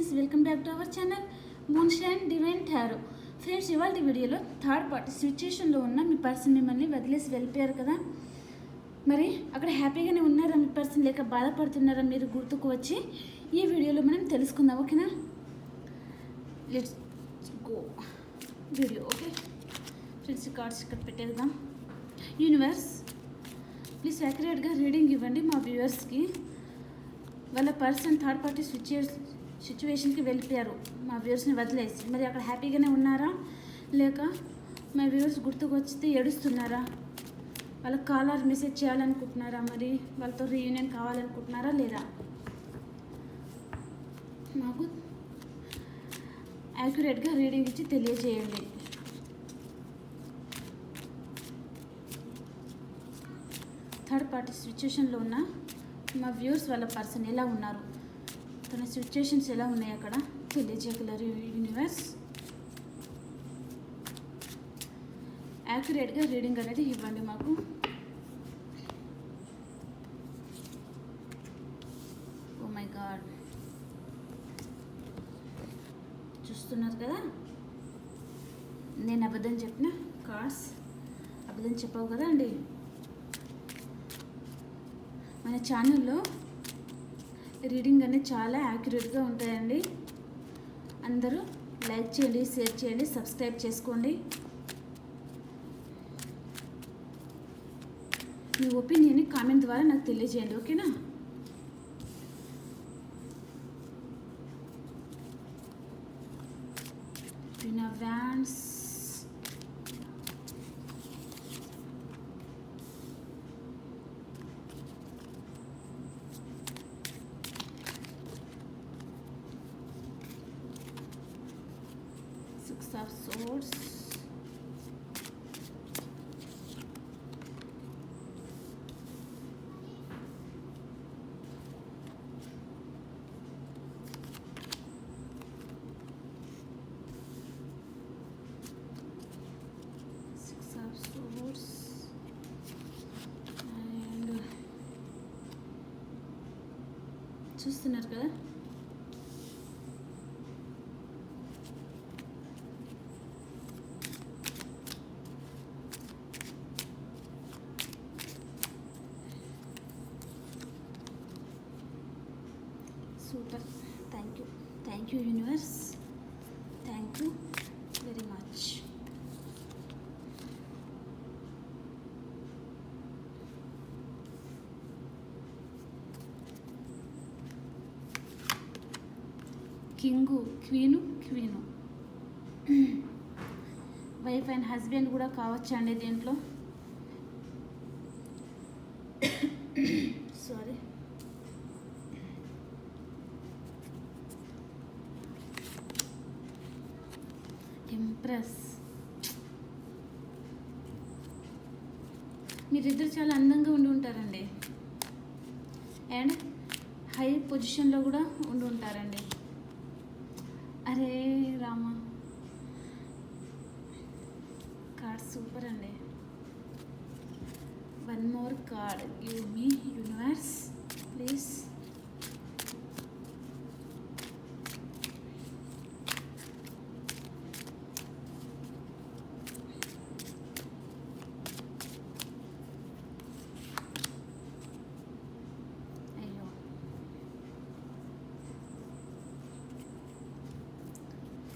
Friends welcome back to our channel moonshine divine tarot. Friends ఇవాళ వీడియోలో third party సిచ్యుయేషన్లో ఉన్న మీ పర్సన్ మిమ్మల్ని వదిలేసి వెళ్ళిపోయారు కదా? మరి అక్కడ హ్యాపీగానే ఉన్నారా మీ పర్సన్? లేక బాధపడుతున్నారా మీరు గుర్తుకు వచ్చి? ఈ వీడియోలో మనం తెలుసుకుందాం ఓకేనా? Let's go video okay friends cards ఇక్కడ పెట్టేద్దాం. యూనివర్స్ ప్లీజ్ యాక్యురేట్గా రీడింగ్ ఇవ్వండి మా వ్యూవర్స్కి వాళ్ళ పర్సన్ థర్డ్ పార్టీ సిచ్యుయేషన్ సిచ్యువేషన్కి వెళ్ళిపోయారు. మా వ్యూవర్స్ని వదిలేసి. మరి అక్కడ హ్యాపీగానే ఉన్నారా? లేక మా వ్యూవర్స్ గుర్తుకొచ్చితే ఏడుస్తున్నారా? వాళ్ళకి కాలర్ మెసేజ్ చేయాలనుకుంటున్నారా మరి? వాళ్ళతో రీయూనియన్ కావాలనుకుంటున్నారా లేదా? మాకు యాక్యురేట్గా రీడింగ్ ఇచ్చి తెలియజేయండి. థర్డ్ పార్టీ సిచ్యువేషన్లో ఉన్న మా వ్యూర్స్ వాళ్ళ పర్సన్ ఎలా ఉన్నారు? తన సిచ్యుయేషన్స్ ఎలా ఉన్నాయి అక్కడ? తెలియజేయగలరు యూనివర్స్ యాక్యురేట్గా రీడింగ్ అనేది ఇవ్వండి మాకు. ఓ మై గాడ్ చూస్తున్నారు కదా? నేను అబద్ధం చెప్పిన కార్డ్స్ అబద్ధం చెప్పావు కదా అండి? మన ఛానల్లో రీడింగ్ అనేది చాలా యాక్యురేట్గా ఉంటాయండి. అందరూ లైక్ చేయండి షేర్ చేయండి సబ్స్క్రైబ్ చేసుకోండి. మీ ఒపీనియన్ని కామెంట్ ద్వారా నాకు తెలియజేయండి ఓకేనా? చూస్తున్నారు కదా super thank you thank you universe thank you very much king queen queen. Wife and husband కూడా కావచ్చండి దీంట్లో సారీ ఇంప్రెస్ మీరిద్దరు చాలా అందంగా ఉండి ఉంటారండి అండ్ హై పొజిషన్లో కూడా ఉండి ఉంటారండి అరే రామ కార్డ్ సూపర్ అండి one more card give me universe please అయ్యో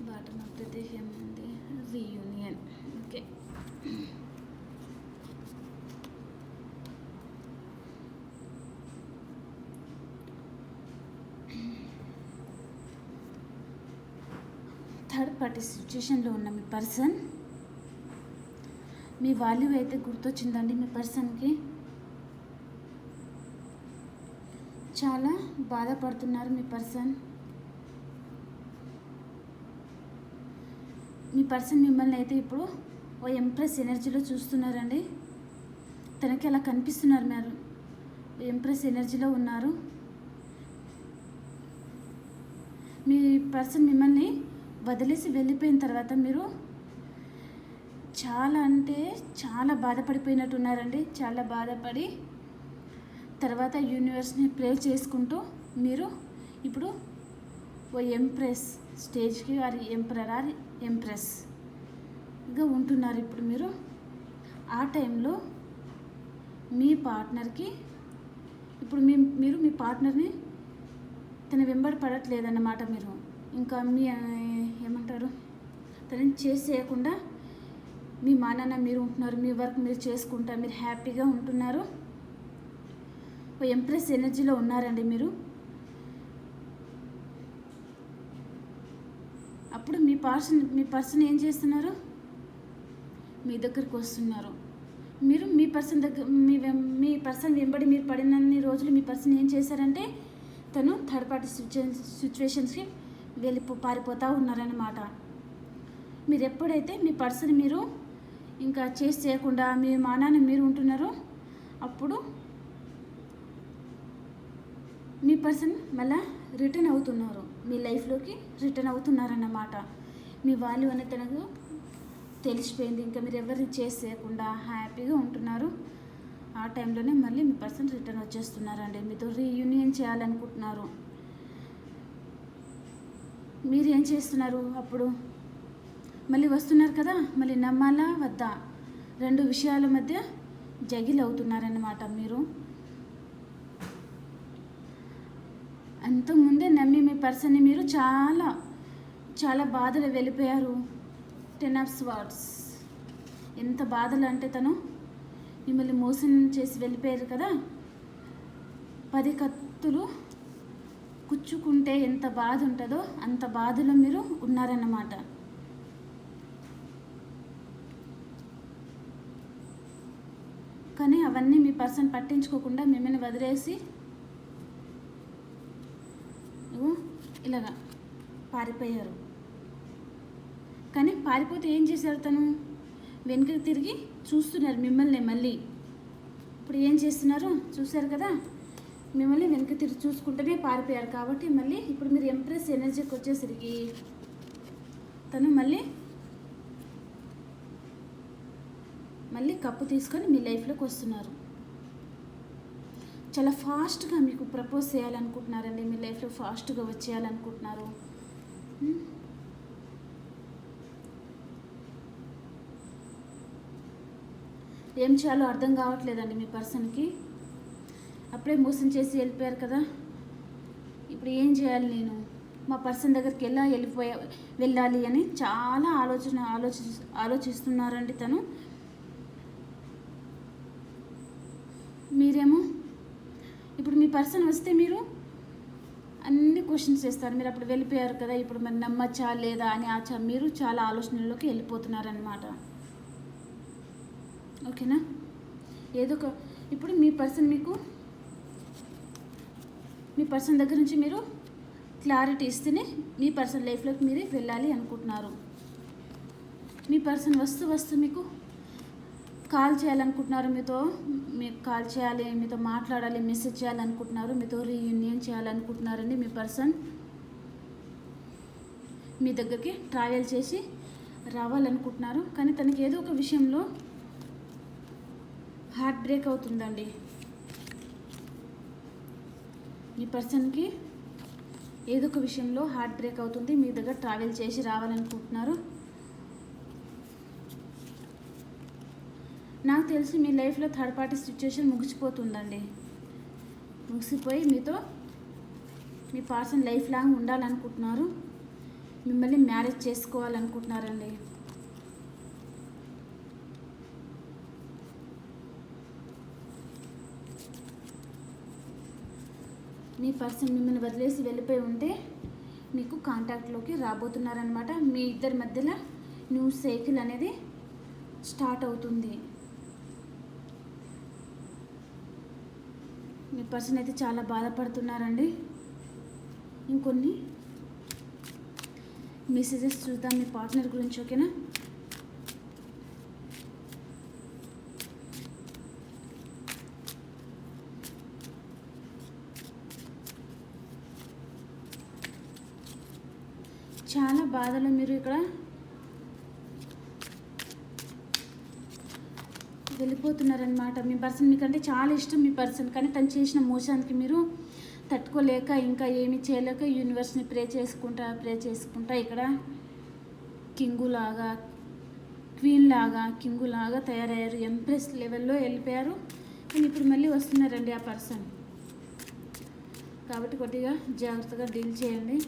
బాటమ్ ఆఫ్ ద డే ఏముంది రీయూనియన్ ఓకే థర్డ్ పార్టీ సిచ్యుయేషన్లో ఉన్న మీ పర్సన్ మీ వాల్యూ అయితే గుర్తొచ్చిందండి మీ పర్సన్కి చాలా బాధపడుతున్నారు మీ పర్సన్ మీ పర్సన్ మిమ్మల్ని అయితే ఇప్పుడు ఓ ఎంప్రెస్ ఎనర్జీలో చూస్తున్నారండి. తనకి అలా కనిపిస్తున్నారు మీరు. ఎంప్రెస్ ఎనర్జీలో ఉన్నారు. మీ పర్సన్ మిమ్మల్ని వదిలేసి వెళ్ళిపోయిన తర్వాత మీరు చాలా అంటే చాలా బాధపడిపోయినట్టున్నారండి. చాలా బాధపడి తర్వాత యూనివర్స్ని ప్లే చేసుకుంటూ మీరు ఇప్పుడు ఓ ఎంప్రెస్ స్టేజ్కి వారి ఎంపరర్ ఆర్ ఎంప్రెస్గా ఉంటున్నారు ఇప్పుడు మీరు. ఆ టైంలో మీ పార్ట్నర్కి ఇప్పుడు మీ మీరు మీ పార్ట్నర్ని తన వెంబడి పడట్లేదన్నమాట మీరు. ఇంకా మీ ఏమంటారు తనని చేసేయకుండా మీ మానాన్న మీరు ఉంటున్నారు మీ వర్క్ మీరు చేసుకుంటారు మీరు హ్యాపీగా ఉంటున్నారు. ఓ ఎంప్రెస్ ఎనర్జీలో ఉన్నారండి మీరు. అప్పుడు మీ పర్సన్ మీ పర్సన్ ఏం చేస్తున్నారు? మీ దగ్గరికి వస్తున్నారు. మీరు మీ పర్సన్ దగ్గర మీ వెం- మీ పర్సన్ వెంబడి మీరు పడినన్ని రోజులు మీ పర్సన్ ఏం చేశారంటే తను థర్డ్ పార్టీ సిచ్యువేషన్స్కి వెళ్ళిపో పారిపోతూ ఉన్నారనమాట మీరు ఎప్పుడైతే మీ పర్సన్ మీరు ఇంకా చేసి చేయకుండా మీ మానాన్ని మీరు ఉంటున్నారో అప్పుడు మీ పర్సన్ మళ్ళా రిటర్న్ అవుతున్నారు. మీ లైఫ్లోకి రిటర్న్ అవుతున్నారన్నమాట. మీ వాల్యూ అనేది తనకు తెలిసిపోయింది. ఇంకా మీరు ఎవరిని చేయకుండా హ్యాపీగా ఉంటున్నారు. ఆ టైంలోనే మళ్ళీ మీ పర్సన్ రిటర్న్ వచ్చేస్తున్నారండి. మీతో రీయూనియన్ చేయాలనుకుంటున్నారు. మీరు ఏం చేస్తున్నారు అప్పుడు? మళ్ళీ వస్తున్నారు కదా మళ్ళీ నమ్మాలా వద్దా? రెండు విషయాల మధ్య జగిల్ అవుతున్నారన్నమాట మీరు. అంతకుముందే నమ్మి మీ పర్సన్ని మీరు చాలా చాలా బాధలు వెళ్ళిపోయారు. టెన్ ఆఫ్ స్వార్డ్స్ ఎంత బాధలు అంటే తను మిమ్మల్ని మోసం చేసి వెళ్ళిపోయారు కదా? పది కత్తులు కుచ్చుకుంటే ఎంత బాధ ఉంటుందో అంత బాధలో మీరు ఉన్నారన్నమాట. కానీ అవన్నీ మీ పర్సన్ పట్టించుకోకుండా మిమ్మల్ని వదిలేసి ఇలాగా పారిపోయారు. కానీ పారిపోతే ఏం చేశారు తను? వెనుకకి తిరిగి చూస్తున్నారు మిమ్మల్ని మళ్ళీ. ఇప్పుడు ఏం చేస్తున్నారు? చూశారు కదా? మిమ్మల్ని వెనుక తిరిగి చూసుకుంటూనే పారిపోయారు కాబట్టి మళ్ళీ ఇప్పుడు మీరు ఎంప్రెస్ ఎనర్జీకి వచ్చేసరికి తను మళ్ళీ మళ్ళీ కప్పు తీసుకొని మీ లైఫ్లోకి వస్తున్నారు. చాలా ఫాస్ట్గా మీకు ప్రపోజ్ చేయాలనుకుంటున్నారండి. మీ లైఫ్లో ఫాస్ట్గా వచ్చేయాలనుకుంటున్నారు. ఏం చేయాలో అర్థం కావట్లేదండి మీ పర్సన్కి. అప్పుడే మోసం చేసి వెళ్ళిపోయారు కదా. ఇప్పుడు ఏం చేయాలి నేను? మా పర్సన్ దగ్గరికి ఎలా వెళ్ళిపోయా వెళ్ళాలి అని చాలా ఆలోచన ఆలోచి ఆలోచిస్తున్నారండి తను. మీరేమో? ఇప్పుడు మీ పర్సన్ వస్తే మీరు అన్ని క్వశ్చన్స్ చేస్తారు మీరు అప్పుడు వెళ్ళిపోయారు కదా ఇప్పుడు మరి నమ్మచ్చా లేదా అని ఆచా మీరు చాలా ఆలోచనల్లోకి వెళ్ళిపోతున్నారనమాట ఓకేనా? ఏదో ఒక ఇప్పుడు మీ పర్సన్ మీకు మీ పర్సన్ దగ్గర నుంచి మీరు క్లారిటీ ఇస్తేనే మీ పర్సన్ లైఫ్లోకి మీరు వెళ్ళాలి అనుకుంటున్నారు. మీ పర్సన్ వస్తూ వస్తూ మీకు కాల్ చేయాలనుకుంటున్నారు. మీతో మీకు కాల్ చేయాలి మీతో మాట్లాడాలి మెసేజ్ చేయాలనుకుంటున్నారు. మీతో రీయూనియన్ చేయాలనుకుంటున్నారండి మీ పర్సన్. మీ దగ్గరికి ట్రావెల్ చేసి రావాలనుకుంటున్నారు. కానీ తనకి ఏదో ఒక విషయంలో హార్ట్ బ్రేక్ అవుతుందండి. మీ పర్సన్కి ఏదో ఒక విషయంలో హార్ట్ బ్రేక్ అవుతుంది. మీ దగ్గర ట్రావెల్ చేసి రావాలనుకుంటున్నారు. నాకు తెలిసి మీ లైఫ్లో థర్డ్ పార్టీ సిచ్యువేషన్ ముగిసిపోతుందండి. ముగిసిపోయి మీతో మీ పర్సన్ లైఫ్ లాంగ్ ఉండాలనుకుంటున్నారు. మిమ్మల్ని మ్యారేజ్ చేసుకోవాలనుకుంటున్నారండి. మీ పర్సన్ మిమ్మల్ని వదిలేసి వెళ్ళిపోయి ఉంటే మీకు కాంటాక్ట్లోకి రాబోతున్నారనమాట మీ ఇద్దరి మధ్యలో న్యూ సైకిల్ అనేది స్టార్ట్ అవుతుంది. మీ పర్సన్ అయితే చాలా బాధపడుతున్నారండి. ఇంకొన్ని మెసేజెస్ చూద్దాం మీ పార్ట్నర్ గురించి ఓకేనా చాలా బాధలు మీరు ఇక్కడ? వెళ్ళిపోతున్నారనమాట మీ పర్సన్ మీకంటే చాలా ఇష్టం మీ పర్సన్. కానీ తను చేసిన మోసానికి మీరు తట్టుకోలేక ఇంకా ఏమి చేయలేక యూనివర్స్ని ప్రే చేసుకుంటా ప్రే చేసుకుంటా ఇక్కడ కింగు లాగా క్వీన్ లాగా కింగు లాగా తయారయ్యారు. ఎంప్రెస్ లెవెల్లో వెళ్ళిపోయారు. కానీ ఇప్పుడు మళ్ళీ వస్తున్నారండి ఆ పర్సన్. కాబట్టి కొద్దిగా జాగ్రత్తగా డీల్ చేయండి.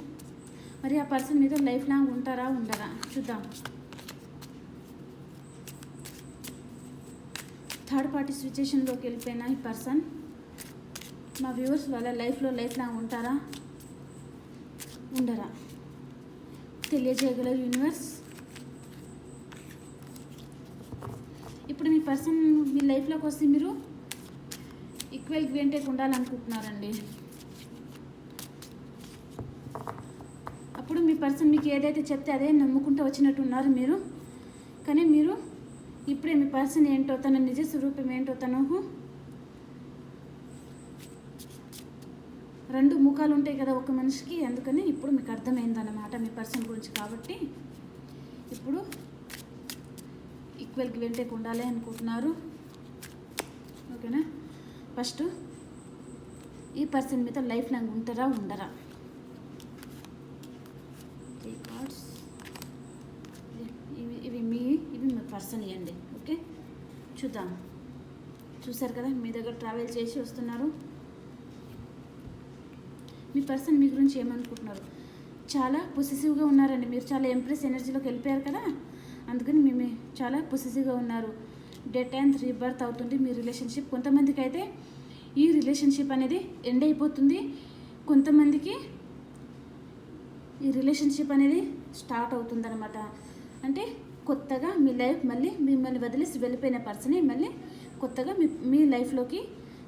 మరి ఆ పర్సన్ మీద లైఫ్ లాంగ్ ఉంటారా ఉండరా? చూద్దాం. థర్డ్ పార్టీ సిచ్యుయేషన్లోకి వెళ్ళిపోయిన ఈ పర్సన్ మా వ్యూవర్స్ వాళ్ళ లైఫ్లో లైఫ్ లాంగ్ ఉంటారా ఉండరా? తెలియజేయగల యూనివర్స్. ఇప్పుడు మీ పర్సన్ మీ లైఫ్లోకి వస్తే మీరు ఈక్వల్ గ్వేంటేక్ ఉండాలనుకుంటున్నారండి అప్పుడు మీ పర్సన్ మీకు ఏదైతే చెప్తే అదే నమ్ముకుంటూ వచ్చినట్టు ఉన్నారు మీరు. కానీ మీరు ఇప్పుడే మీ పర్సన్ ఏంటో తన నిజ స్వరూపం ఏంటో తనకు రెండు ముఖాలు ఉంటాయి కదా ఒక మనిషికి. అందుకని ఇప్పుడు మీకు అర్థమైందన్నమాట మీ పర్సన్ గురించి. కాబట్టి ఇప్పుడు ఈక్వల్కి వెంటేకి ఉండాలి అనుకుంటున్నారు. ఓకేనా? ఫస్ట్ ఈ పర్సన్ మీద లైఫ్ లాంగ్ ఉంటారా ఉండరా త్రీ కార్డ్స్ ఇవి ఇవి మీ ఇవి మీ పర్సన్ ఇవ్వండి ఓకే? చూద్దాం. చూసారు కదా మీ దగ్గర ట్రావెల్ చేసి వస్తున్నారు. మీ పర్సన్ మీ గురించి ఏమనుకుంటున్నారు? చాలా పొసెసివ్గా ఉన్నారండి. మీరు చాలా ఎంప్రెస్ ఎనర్జీలోకి వెళ్ళిపోయారు కదా? అందుకని మేము చాలా పొసెసివ్గా ఉన్నారు. డెట్ అండ్ రీబర్త్ అవుతుంది మీ రిలేషన్షిప్ కొంతమందికి అయితే ఈ రిలేషన్షిప్ అనేది ఎండ్ అయిపోతుంది. కొంతమందికి ఈ రిలేషన్షిప్ అనేది స్టార్ట్ అవుతుందన్నమాట. అంటే కొత్తగా మీ లైఫ్ మళ్ళీ మిమ్మల్ని వదిలేసి వెళ్ళిపోయిన పర్సనే మళ్ళీ కొత్తగా మీ మీ లైఫ్లోకి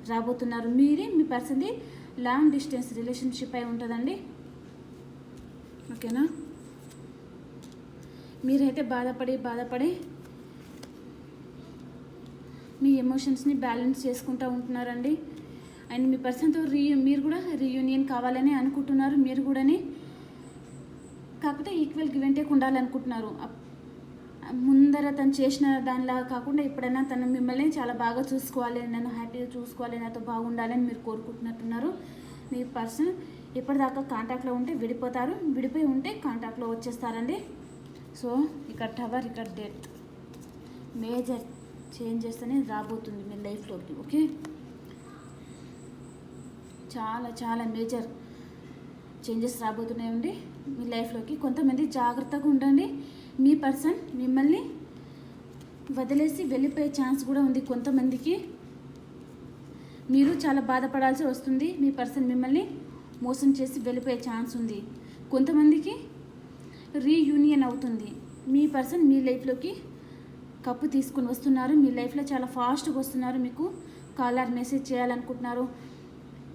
రాబోతున్నారు. మీరే మీ పర్సన్ది లాంగ్ డిస్టెన్స్ రిలేషన్షిప్ అయి ఉంటుందండి. ఓకేనా? మీరైతే బాధపడి బాధపడి మీ ఎమోషన్స్ని బ్యాలెన్స్ చేసుకుంటూ ఉంటున్నారండి. అండ్ మీ పర్సన్తో రీ మీరు కూడా రీయూనియన్ కావాలని అనుకుంటున్నారు మీరు కూడాని. కాకపోతే ఈక్వల్ గివ్ ఉండాలనుకుంటున్నారు. ముందర తను చేసిన దానిలా కాకుండా ఎప్పుడైనా తను మిమ్మల్ని చాలా బాగా చూసుకోవాలి నన్ను హ్యాపీగా చూసుకోవాలి నాతో బాగుండాలని మీరు కోరుకుంటున్నట్టున్నారు. మీ పర్సన్ ఇప్పటిదాకా కాంటాక్ట్లో ఉంటే విడిపోతారు. విడిపోయి ఉంటే కాంటాక్ట్లో వచ్చేస్తారండి. సో ఇక్కడ టవర్ ఇక్కడ డెత్. మేజర్ చేంజెస్ అనేది రాబోతుంది మీ లైఫ్లోకి ఓకే? చాలా చాలా మేజర్ చేంజెస్ రాబోతున్నాయండి మీ లైఫ్లోకి. కొంతమంది జాగ్రత్తగా ఉండండి. మీ పర్సన్ మిమ్మల్ని వదిలేసి వెళ్ళిపోయే ఛాన్స్ కూడా ఉంది కొంతమందికి. మీరు చాలా బాధపడాల్సి వస్తుంది. మీ పర్సన్ మిమ్మల్ని మోసం చేసి వెళ్ళిపోయే ఛాన్స్ ఉంది. కొంతమందికి రీయూనియన్ అవుతుంది. మీ పర్సన్ మీ లైఫ్లోకి కప్పు తీసుకుని వస్తున్నారు. మీ లైఫ్లో చాలా ఫాస్ట్గా వస్తున్నారు. మీకు కాలర్ మెసేజ్ చేయాలనుకుంటున్నారు.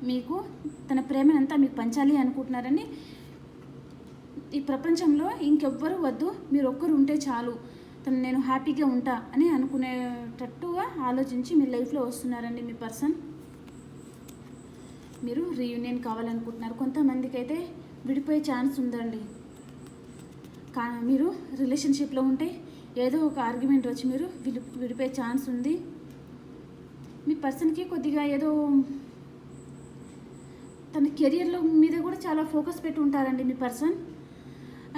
మీకు తన ప్రేమనంతా మీకు పంచాలి అనుకుంటున్నారని ఈ ప్రపంచంలో ఇంకెవ్వరు వద్దు మీరు ఒక్కరు ఉంటే చాలు తను నేను హ్యాపీగా ఉంటా అని అనుకునేటట్టుగా ఆలోచించి మీ లైఫ్లో వస్తున్నారండి మీ పర్సన్. మీరు రీయూనియన్ కావాలనుకుంటున్నారు. కొంతమందికి అయితే విడిపోయే ఛాన్స్ ఉందండి. కా మీరు రిలేషన్షిప్లో ఉంటే ఏదో ఒక ఆర్గ్యుమెంట్ వచ్చి మీరు విడి విడిపోయే ఛాన్స్ ఉంది. మీ పర్సన్కి కొద్దిగా ఏదో తన కెరియర్లో మీద కూడా చాలా ఫోకస్ పెట్టి ఉంటారండి మీ పర్సన్.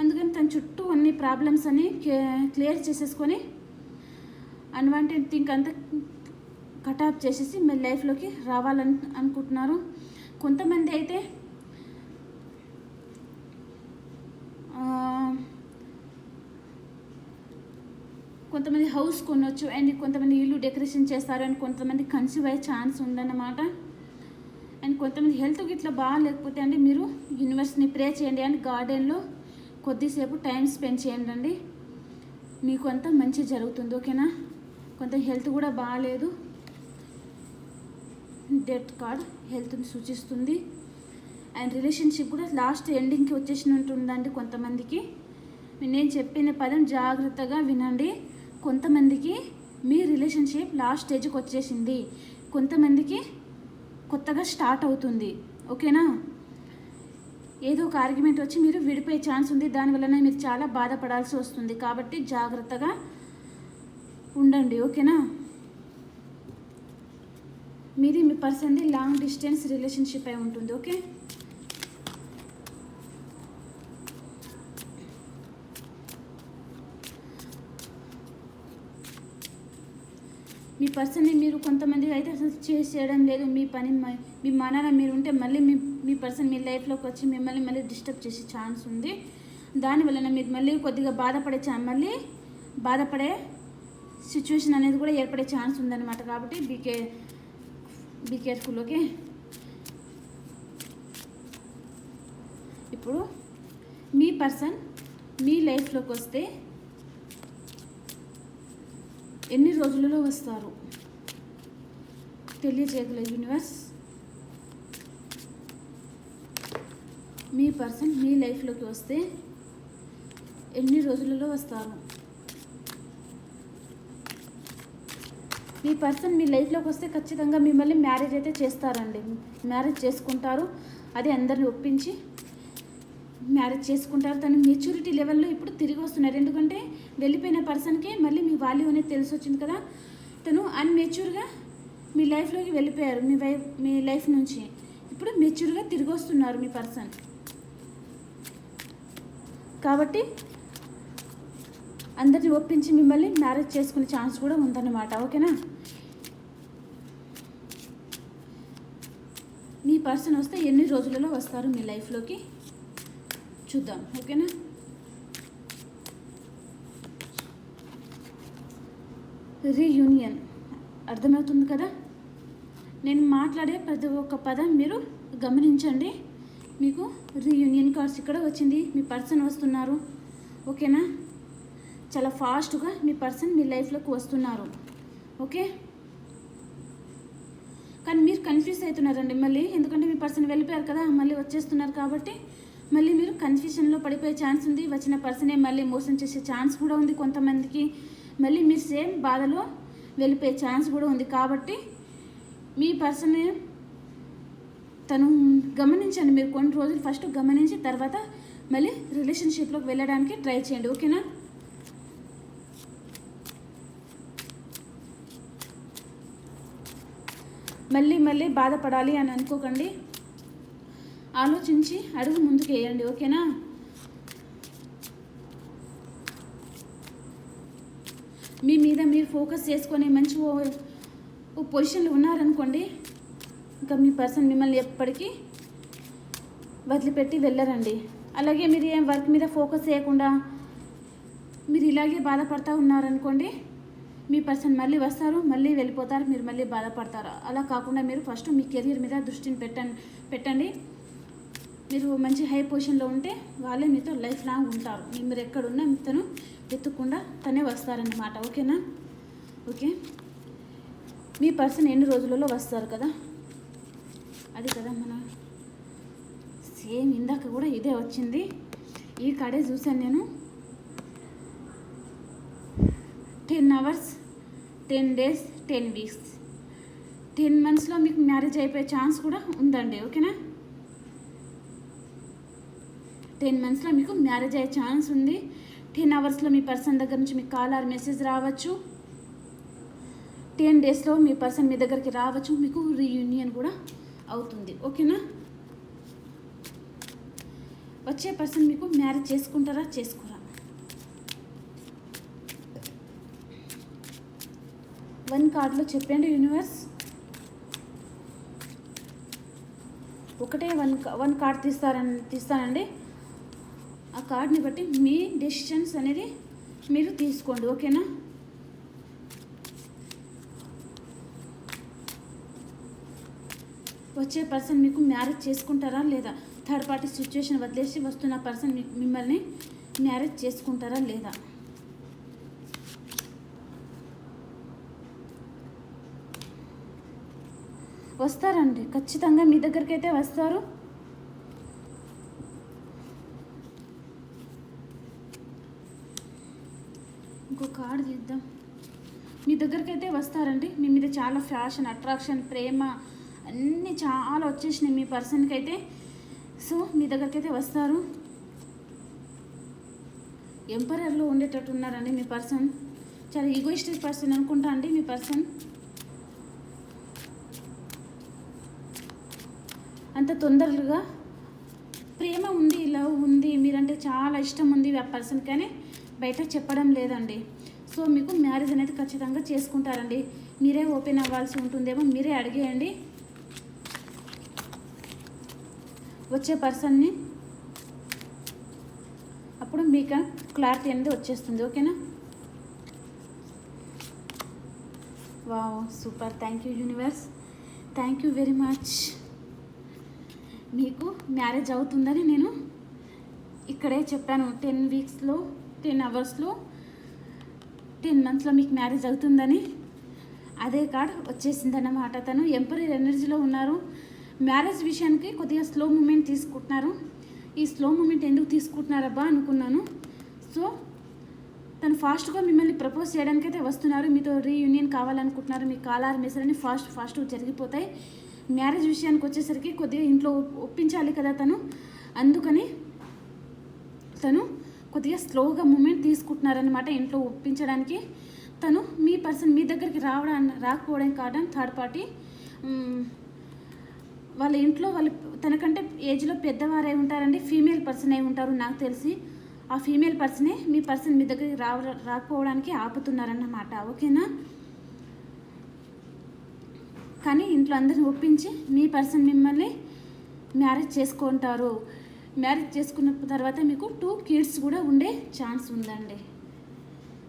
అందుకని తన చుట్టూ అన్ని ప్రాబ్లమ్స్ అని క్లియర్ చేసేసుకొని అన్వాంటెడ్ థింక్ అంతా కటాప్ చేసేసి మీ లైఫ్లోకి రావాలని అనుకుంటున్నారు. కొంతమంది అయితే కొంతమంది హౌస్ కొనవచ్చు అండ్ కొంతమంది ఇల్లు డెకరేషన్ చేస్తారు అండ్ కొంతమంది కన్సీవ్ అయ్యే ఛాన్స్ ఉందన్నమాట. అండ్ కొంతమంది హెల్త్ ఇట్లా బాగాలేకపోతే అండి మీరు యూనివర్స్ని ప్రే చేయండి. అండ్ గార్డెన్లో కొద్దిసేపు టైం స్పెండ్ చేయండి మీకు అంతా మంచి జరుగుతుంది ఓకేనా? కొంత హెల్త్ కూడా బాగాలేదు. డెత్ కార్డ్ హెల్త్ని సూచిస్తుంది. అండ్ రిలేషన్షిప్ కూడా లాస్ట్ ఎండింగ్కి వచ్చేసినట్టుందండి కొంతమందికి. నేను చెప్పిన పదం జాగ్రత్తగా వినండి. కొంతమందికి మీ రిలేషన్షిప్ లాస్ట్ స్టేజ్కి వచ్చేసింది. కొంతమందికి కొత్తగా స్టార్ట్ అవుతుంది. ఓకేనా? ఏదో ఒక ఆర్గ్యుమెంట్ వచ్చి మీరు విడిపోయే ఛాన్స్ ఉంది. దానివల్లనే మీరు చాలా బాధపడాల్సి వస్తుంది. కాబట్టి జాగ్రత్తగా ఉండండి. ఓకేనా? మీది మీ పర్సన్ది లాంగ్ డిస్టెన్స్ రిలేషన్షిప్ అయి ఉంటుంది. ఓకే? మీ పర్సన్ని మీరు కొంతమంది అయితే అసలు చేసి చేయడం లేదు. మీ పని మ- మీ మనాన మీరు ఉంటే మళ్ళీ మీ మీ పర్సన్ మీ లైఫ్లోకి వచ్చి మిమ్మల్ని మళ్ళీ డిస్టర్బ్ చేసే ఛాన్స్ ఉంది. దానివలన మీరు మళ్ళీ కొద్దిగా బాధపడే ఛా మళ్ళీ బాధపడే సిచ్యువేషన్ అనేది కూడా ఏర్పడే ఛాన్స్ ఉందన్నమాట. కాబట్టి బీకే బీ కేర్ఫుల్ ఓకే? ఇప్పుడు మీ పర్సన్ మీ లైఫ్లోకి వస్తే ఎన్ని రోజులలో వస్తారు? తెలియజేయగల యూనివర్స్ మీ పర్సన్ మీ లైఫ్లోకి వస్తే ఎన్ని రోజులలో వస్తారు? మీ పర్సన్ మీ లైఫ్లోకి వస్తే ఖచ్చితంగా మిమ్మల్ని మ్యారేజ్ అయితే చేస్తారండి. మ్యారేజ్ చేసుకుంటారు. అది అందరిని ఒప్పించి మ్యారేజ్ చేసుకుంటారు. తను మెచ్యూరిటీ లెవెల్లో ఇప్పుడు తిరిగి వస్తున్నారు. ఎందుకంటే వెళ్ళిపోయిన పర్సన్కే మళ్ళీ మీ వాల్యూ అనేది తెలిసి వచ్చింది కదా. తను అన్మెచ్యూర్గా మీ లైఫ్లోకి వెళ్ళిపోయారు. మీ వైఫ్ మీ లైఫ్ నుంచి. ఇప్పుడు మెచ్యూర్గా తిరిగి వస్తున్నారు మీ పర్సన్ కాబట్టి అందరిని ఒప్పించి మిమ్మల్ని మ్యారేజ్ చేసుకునే ఛాన్స్ కూడా ఉందన్నమాట. ఓకేనా? మీ పర్సన్ వస్తే ఎన్ని రోజులలో వస్తారు మీ లైఫ్లోకి చూద్దాం ఓకేనా? రీయూనియన్. అర్థమవుతుంది కదా? నేను మాట్లాడే ప్రతి ఒక్క పదం మీరు గమనించండి. మీకు రీయూనియన్ కార్డ్స్ ఇక్కడ వచ్చింది మీ పర్సన్ వస్తున్నారు ఓకేనా? చాలా ఫాస్ట్గా మీ పర్సన్ మీ లైఫ్లోకి వస్తున్నారు ఓకే? కానీ మీరు కన్ఫ్యూజ్ అవుతున్నారండి మళ్ళీ ఎందుకంటే మీ పర్సన్ వెళ్ళిపోయారు కదా మళ్ళీ వచ్చేస్తున్నారు కాబట్టి. మళ్ళీ మీరు కన్ఫ్యూషన్లో పడిపోయే ఛాన్స్ ఉంది. వచ్చిన పర్సనే మళ్ళీ మోసం చేసే ఛాన్స్ కూడా ఉంది కొంతమందికి. మళ్ళీ మీరు సేమ్ బాధలో వెళ్ళిపోయే ఛాన్స్ కూడా ఉంది కాబట్టి మీ పర్సన్ తను గమనించండి. మీరు కొన్ని రోజులు ఫస్ట్ గమనించి తర్వాత మళ్ళీ రిలేషన్షిప్లోకి వెళ్ళడానికి ట్రై చేయండి. ఓకేనా మళ్ళీ మళ్ళీ బాధపడాలి అని అనుకోకండి. ఆలోచించి అడుగు ముందుకు వేయండి ఓకేనా? మీ మీద మీరు ఫోకస్ చేసుకొని మంచి ఓ పొజిషన్లు పొజిషన్లో ఉన్నారనుకోండి ఇంకా మీ పర్సన్ మిమ్మల్ని ఎప్పటికీ వదిలిపెట్టి వెళ్ళరండి. అలాగే మీరు ఏం వర్క్ మీద ఫోకస్ చేయకుండా మీరు ఇలాగే బాధపడతా ఉన్నారనుకోండి మీ పర్సన్ మళ్ళీ వస్తారు మళ్ళీ వెళ్ళిపోతారు మీరు మళ్ళీ బాధపడతారు. అలా కాకుండా మీరు ఫస్ట్ మీ కెరీర్ మీద దృష్టిని పెట్టండి పెట్టండి. మీరు మంచి హై పొజిషన్లో ఉంటే వాళ్ళే మీతో లైఫ్ లాంగ్ ఉంటారు. మీరు ఎక్కడున్నా తను వెతుక్కుండా తనే వస్తారన్నమాట. ఓకేనా? ఓకే. మీ పర్సన్ ఎన్ని రోజులలో వస్తారు కదా? అది కదా మన సేమ్ ఇందాక కూడా ఇదే వచ్చింది. ఈ కాడే చూశాను నేను. Ten hours ten days ten weeks ten మంత్స్లో మీకు మ్యారేజ్ అయిపోయే ఛాన్స్ కూడా ఉందండి. ఓకేనా? టెన్ మంత్స్లో మీకు మ్యారేజ్ అయ్యే ఛాన్స్ ఉంది. టెన్ అవర్స్లో మీ పర్సన్ దగ్గర నుంచి మీకు కాల్ ఆర్ మెసేజ్ రావచ్చు. టెన్ డేస్లో మీ పర్సన్ మీ దగ్గరికి రావచ్చు. మీకు రీయూనియన్ కూడా అవుతుంది. ఓకేనా? వచ్చే పర్సన్ మీకు మ్యారేజ్ చేసుకుంటారా? చేసుకోరా? వన్ కార్డులో చెప్పండి యూనివర్స్. ఒకటే వన్ వన్ కార్డ్ తీస్తారని తీస్తానండి. కార్డ్ని బట్టి మీ డెసిషన్స్ అనేది మీరు తీసుకోండి ఓకేనా? వచ్చే పర్సన్ మీకు మ్యారేజ్ చేసుకుంటారా లేదా? థర్డ్ పార్టీ సిచ్యువేషన్ వదిలేసి వస్తున్న పర్సన్ మిమ్మల్ని మ్యారేజ్ చేసుకుంటారా లేదా? వస్తారండి ఖచ్చితంగా మీ దగ్గరికి అయితే వస్తారు. ఇంకో కార్డు తీద్దాం. మీ దగ్గరికి అయితే వస్తారండి. మీ మీద చాలా ఫ్యాషన్ అట్రాక్షన్ ప్రేమ అన్నీ చాలా వచ్చేసినాయి మీ పర్సన్కి అయితే సో మీ దగ్గరికి అయితే వస్తారు. ఎంపరర్లో ఉండేటట్టు ఉన్నారండి మీ పర్సన్ చాలా ఈగోయిస్టిక్ పర్సన్ అనుకుంటా అండి మీ పర్సన్ అంత తొందరగా ప్రేమ ఉంది లవ్ ఉంది మీరంటే చాలా ఇష్టం ఉంది ఆ పర్సన్ కానీ. బయట చెప్పడం లేదండి. సో మీకు మ్యారేజ్ అనేది ఖచ్చితంగా చేసుకుంటారండి. మీరే ఓపెన్ అవ్వాల్సి ఉంటుందేమో మీరే అడిగేయండి. వచ్చే పర్సన్ని అప్పుడు మీకు క్లారిటీ అనేది వచ్చేస్తుంది. ఓకేనా? Wow super. Thank you universe. Thank you very much. మీకు మ్యారేజ్ అవుతుందని నేను ఇక్కడే చెప్పాను. టెన్ వీక్స్లో టెన్ అవర్స్లో టెన్ మంత్స్లో మీకు మ్యారేజ్ అవుతుందని అదే కార్డ్ వచ్చేసిందన్నమాట. తను ఎంపరీ ఎనర్జీలో ఉన్నారు. మ్యారేజ్ విషయానికి కొద్దిగా స్లో మూమెంట్ తీసుకుంటున్నారు. ఈ స్లో మూమెంట్ ఎందుకు తీసుకుంటున్నారబ్బా అనుకున్నాను. సో తను ఫాస్ట్గా మిమ్మల్ని ప్రపోజ్ చేయడానికి అయితే వస్తున్నారు. మీతో రీయూనియన్ కావాలనుకుంటున్నారు. మీ కాలార్ మెసరని ఫాస్ట్ ఫాస్ట్ జరిగిపోతాయి. మ్యారేజ్ విషయానికి వచ్చేసరికి కొద్దిగా ఇంట్లో ఒప్పించాలి కదా తను. అందుకని తను కొద్దిగా స్లోగా మూమెంట్ తీసుకుంటున్నారనమాట ఇంట్లో ఒప్పించడానికి. తను మీ పర్సన్ మీ దగ్గరికి రావడానికి రాకపోవడం కావడం థర్డ్ పార్టీ. వాళ్ళ ఇంట్లో వాళ్ళు తనకంటే ఏజ్లో పెద్దవారై ఉంటారండి ఫీమేల్ పర్సన్ అయి ఉంటారు నాకు తెలిసి. ఆ ఫీమేల్ పర్సనే మీ పర్సన్ మీ దగ్గరికి రావ రాకపోవడానికి ఆపుతున్నారన్నమాట ఓకేనా? కానీ ఇంట్లో అందరిని ఒప్పించి మీ పర్సన్ మిమ్మల్ని మ్యారేజ్ చేసుకుంటారు. మ్యారేజ్ చేసుకున్న తర్వాత మీకు టూ కిడ్స్ కూడా ఉండే ఛాన్స్ ఉందండి.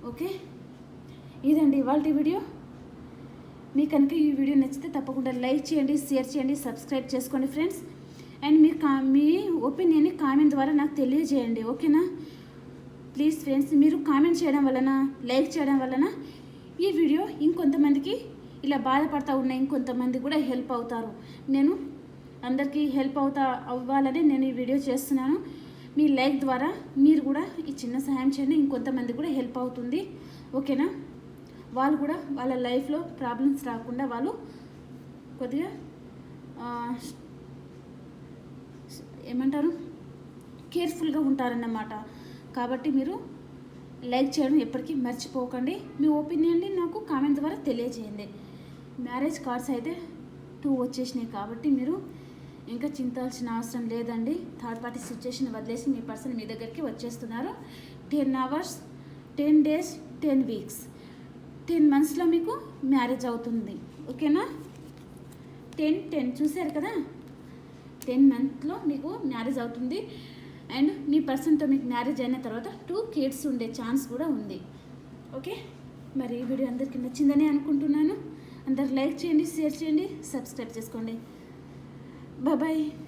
ఓకే ఇదండి ఇవాళ వీడియో మీకు కనుక ఈ వీడియో నచ్చితే తప్పకుండా లైక్ చేయండి షేర్ చేయండి సబ్స్క్రైబ్ చేసుకోండి ఫ్రెండ్స్ అండ్ మీ కా మీ ఒపీనియన్ని కామెంట్ ద్వారా నాకు తెలియజేయండి. ఓకేనా ప్లీజ్ ఫ్రెండ్స్ మీరు కామెంట్ చేయడం వలన లైక్ చేయడం వలన ఈ వీడియో ఇంకొంతమందికి ఇలా బాధపడతా ఉన్న ఇంకొంతమంది కూడా హెల్ప్ అవుతారు. నేను అందరికీ హెల్ప్ అవుతా అవ్వాలని నేను ఈ వీడియో చేస్తున్నాను. మీ లైక్ ద్వారా మీరు కూడా ఈ చిన్న సహాయం చేయండి. ఇంకొంతమంది కూడా హెల్ప్ అవుతుంది. ఓకేనా వాళ్ళు కూడా వాళ్ళ లైఫ్లో ప్రాబ్లమ్స్ రాకుండా వాళ్ళు కొద్దిగా ఏమంటారు? కేర్ఫుల్గా ఉంటారన్నమాట. కాబట్టి మీరు లైక్ చేయడం ఎప్పటికీ మర్చిపోకండి. మీ ఒపీనియన్ని నాకు కామెంట్ ద్వారా తెలియజేయండి. మ్యారేజ్ కార్డ్స్ అయితే టూ వచ్చేసినాయి కాబట్టి మీరు ఇంకా చింతాల్సిన అవసరం లేదండి. థర్డ్ పార్టీ సిచ్యుయేషన్ వదిలేసి మీ పర్సన్ మీ దగ్గరికి వచ్చేస్తున్నారు. Ten hours ten days ten weeks. Ten మంత్స్లో మీకు మ్యారేజ్ అవుతుంది. ఓకేనా? టెన్ టెన్ చూశారు కదా? టెన్ మంత్లో మీకు మ్యారేజ్ అవుతుంది. అండ్ మీ పర్సన్తో మీకు మ్యారేజ్ అయిన తర్వాత టూ కిడ్స్ ఉండే ఛాన్స్ కూడా ఉంది. ఓకే? మరి ఈ వీడియో అందరికీ నచ్చిందని అనుకుంటున్నాను. అందరు లైక్ చేయండి షేర్ చేయండి సబ్స్క్రైబ్ చేసుకోండి. Bye-bye.